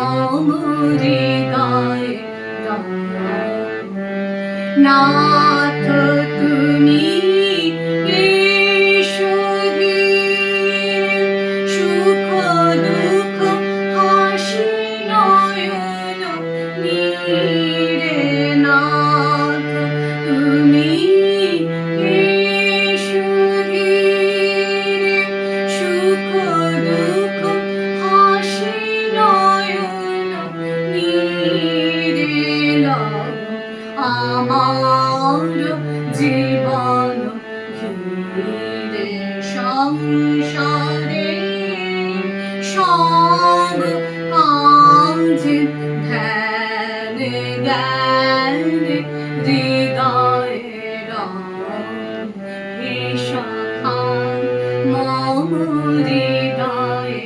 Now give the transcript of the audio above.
মম হৃদয় রম নাথ তুমি ঈশ্বরী সুখ আমার জীবন ঘিরে সংসারে সব কাঞ্চে ধ্যানে জ্ঞানে হৃদয়ে রে সখান মম হৃদয়ে